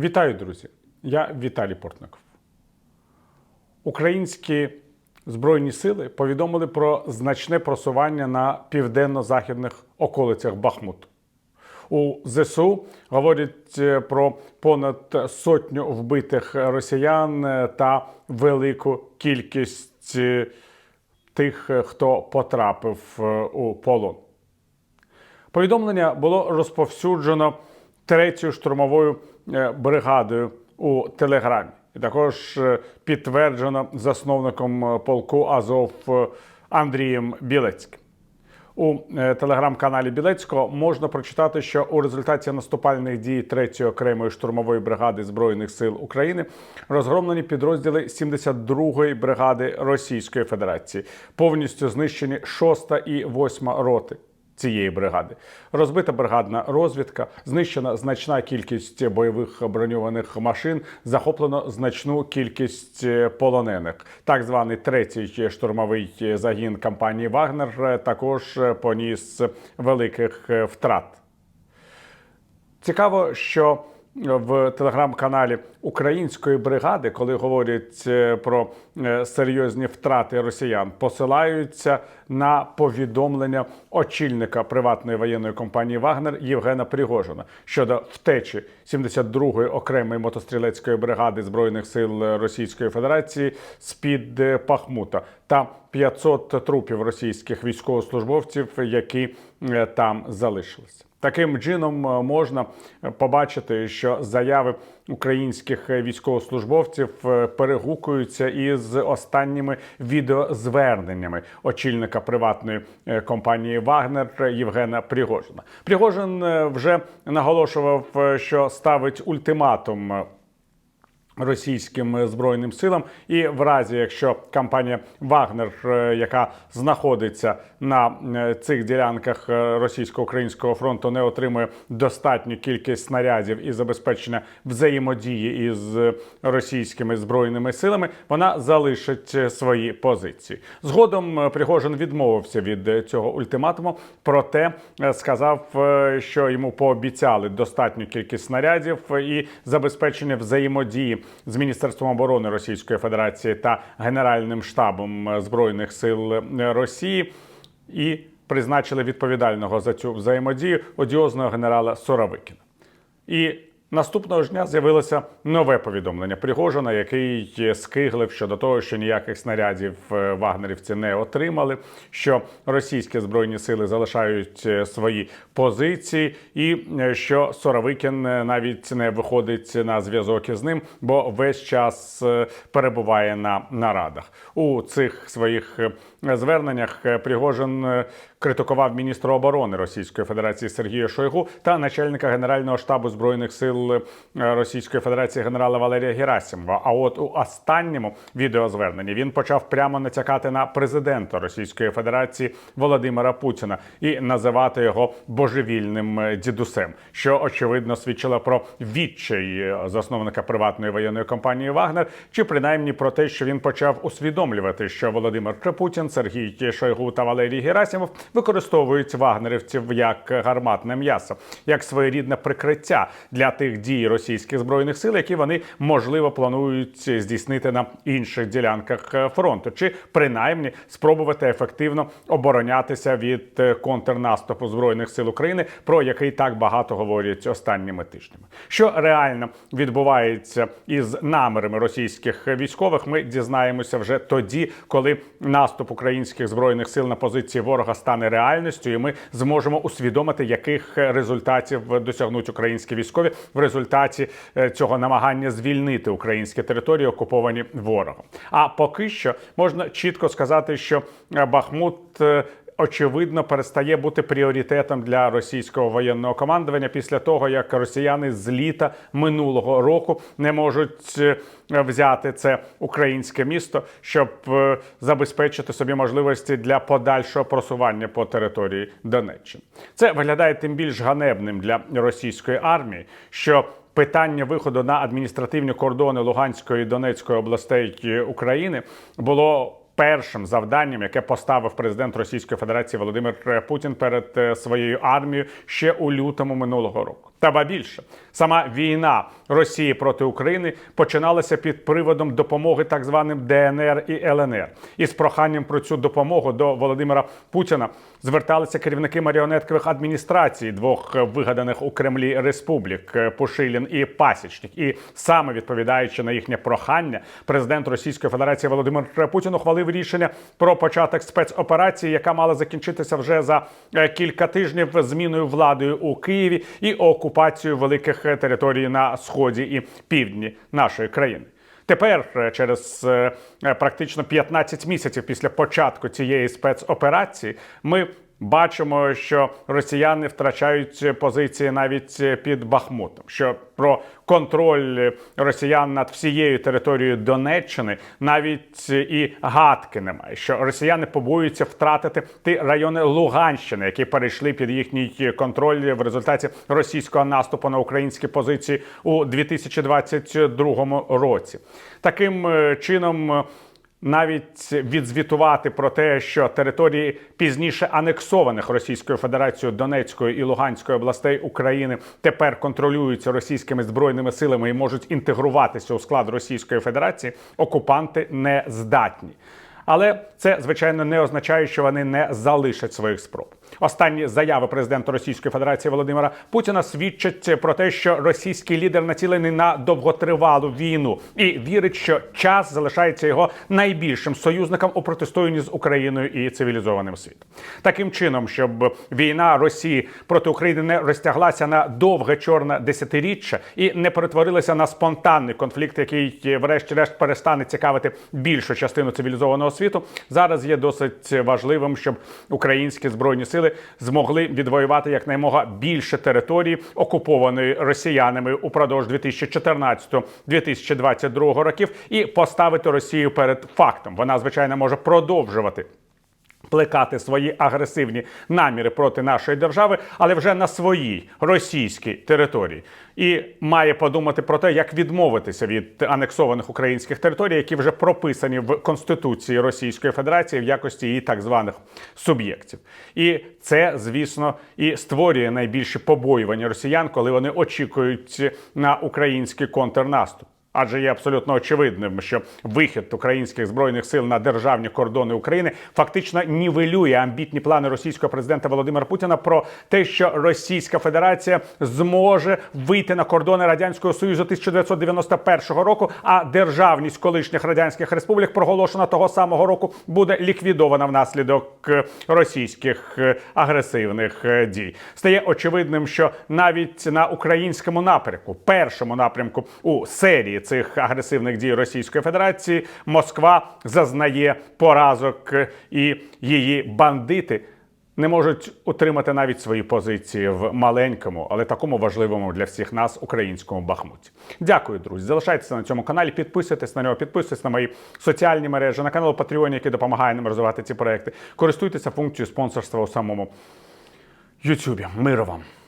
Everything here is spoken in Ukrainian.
Вітаю, друзі! Я Віталій Портников. Українські збройні сили повідомили про значне просування на південно-західних околицях Бахмуту. У ЗСУ говорять е, про понад сотню вбитих росіян е, та велику кількість е, тих, хто потрапив у полон. Повідомлення було розповсюджено третьою штурмовою бригадою у Телеграмі. І також е, підтверджено засновником е, полку Азов е, Андрієм Білецьким. У е, телеграм-каналі Білецького можна прочитати, що у результаті наступальних дій 3-ї окремої штурмової бригади Збройних сил України розгромлені підрозділи 72-ї бригади Російської Федерації, повністю знищені 6 і 8 роти. Цієї бригади розбита бригадна розвідка, знищена значна кількість бойових броньованих машин, захоплено значну кількість е, полонених. Так званий третій штурмовий загін компанії Вагнер е, також е, поніс великих е, втрат. Цікаво, що в телеграм-каналі української бригади, коли говорять е, про е, серйозні втрати росіян, посилаються на повідомлення очільника приватної воєнної компанії Вагнер Євгена Пригожина щодо втечі 72-ї окремої мотострілецької бригади збройних сил Російської Федерації з під е, Пахмута та 500 трупів російських військовослужбовців, які е, там залишилися. Таким чином е, можна побачити, що заяви українських військовослужбовців е, перегукуються із останніми відеозверненнями очільника приватної е, компанії Вагнер Євгена Пригожина. Пригожин е, вже наголошував, е, що ставить ультиматум. Російським збройним силам, і в разі, якщо компанія Вагнер, е, яка знаходиться на е, цих ділянках е, російсько-українського фронту, не отримує достатню кількість снарядів і забезпечення взаємодії із російськими збройними силами, вона залишить свої позиції. Згодом Пригожин відмовився від цього ультиматуму, проте сказав, що йому пообіцяли достатню кількість снарядів і забезпечення взаємодії з Міністерством оборони Російської Федерації та Генеральним штабом збройних сил Росії і призначили відповідального за цю взаємодію одіозного генерала Соровикіна. І наступного ж дня з'явилося нове повідомлення Пригожина, який скиглив щодо того, що ніяких снарядів е, вагнерівці не отримали, що російські збройні сили залишають е, свої позиції, і е, що Соровикін навіть не виходить на зв'язок із ним, бо весь час перебуває на нарадах. У цих своїх зверненнях Пригожин критикував міністра оборони Російської Федерації Сергія Шойгу та начальника Генерального штабу збройних сил е, Російської Федерації генерала Валерія Герасимова. А от у останньому відеозверненні він почав прямо натякати на президента Російської Федерації Володимира Путіна і називати його божевільним е, дідусем, що очевидно свідчило про відчай е, засновника приватної воєнної компанії Вагнер, чи принаймні про те, що він почав усвідомлювати, що Володимир Путін, Сергій Шойгу та Валерій Герасимов використовують вагнерівців як гарматне м'ясо, як своєрідне прикриття для тих дій російських збройних сил, які вони можливо планують здійснити на інших ділянках е, фронту, чи принаймні спробувати ефективно оборонятися від е, контрнаступу збройних сил України, про який так багато говорять останніми тижнями. Що реально відбувається із намірами російських військових, ми дізнаємося вже тоді, коли наступ українських збройних сил на позиції ворога стане реальністю, і ми зможемо усвідомити, яких результатів досягнуть українські військові в результаті е, цього намагання звільнити українські території, окуповані ворогом. А поки що можна чітко сказати, що е, Бахмут. Е, Очевидно, перестає бути пріоритетом для російського воєнного командування після того, як росіяни з літа минулого року не можуть е, взяти це українське місто, щоб е, забезпечити собі можливості для подальшого просування по території Донеччини. Це виглядає тим більш ганебним для російської армії, що питання виходу на адміністративні кордони Луганської і Донецької областей України було першим завданням, яке поставив президент Російської Федерації Володимир Путін перед е, своєю армією ще у лютому минулого року. Та більше, сама війна Росії проти України починалася під приводом допомоги так званим ДНР і ЛНР. І з проханням про цю допомогу до Володимира Путіна зверталися керівники маріонеткових адміністрацій двох вигаданих у Кремлі республік Пушилін і Пасічник. І саме відповідаючи на їхнє прохання, президент Російської Федерації Володимир Путін ухвалив рішення про початок спецоперації, яка мала закінчитися вже за е, кілька тижнів зміною владою у Києві і окупацією великих е, територій на сході і півдні нашої країни. Тепер, е, через е, практично 15 місяців після початку цієї спецоперації, ми бачимо, що росіяни втрачають позиції навіть під Бахмутом. Що про контроль росіян над всією територією Донеччини навіть і гадки немає. Що росіяни побоюються втратити ті райони Луганщини, які перейшли під їхній контроль в результаті російського наступу на українські позиції у 2022 році. Таким е, чином. Навіть відзвітувати про те, що території пізніше анексованих Російською Федерацією Донецької і Луганської областей України тепер контролюються російськими збройними силами і можуть інтегруватися у склад Російської Федерації, окупанти не здатні. Але це звичайно не означає, що вони не залишать своїх спроб. Останні заяви президента Російської Федерації Володимира Путіна свідчать про те, що російський лідер націлений на довготривалу війну і вірить, що час залишається його найбільшим союзником у протистоянні з Україною і цивілізованим світом. Таким чином, щоб війна Росії проти України не розтяглася на довге чорне десятиріччя і не перетворилася на спонтанний конфлікт, який, врешті-решт, перестане цікавити більшу частину цивілізованого світу. Зараз є досить важливим, щоб українські збройні сили змогли відвоювати якнаймога більше території, окупованої росіянами упродовж 2014-2022 років, і поставити Росію перед фактом. Вона звичайно може продовжувати. Плекати свої агресивні наміри проти нашої держави, але вже на своїй російській території, і має подумати про те, як відмовитися від анексованих українських територій, які вже прописані в Конституції Російської Федерації в якості її так званих суб'єктів. І це, звісно, і створює найбільше побоювання росіян, коли вони очікують на український контрнаступ. Адже є абсолютно очевидним, що вихід українських збройних сил на державні кордони України фактично нівелює амбітні плани російського президента Володимира Путіна про те, що Російська Федерація зможе вийти на кордони радянського союзу 1991 року. А державність колишніх радянських республік проголошена того самого року буде ліквідована внаслідок е, російських е, агресивних е, дій. Стає очевидним, що навіть на українському напрямку, першому напрямку у серії цих агресивних дій Російської Федерації, Москва зазнає поразок, е, і її бандити не можуть утримати навіть свої позиції в маленькому, але такому важливому для всіх нас українському Бахмуті. Дякую, друзі. Залишайтеся на цьому каналі, підписуйтесь на нього, підписуйтесь на мої соціальні мережі, на канал Patreon, який допомагає нам розвивати ці проекти. Користуйтеся функцією спонсорства у самому Ютубі. Миру вам!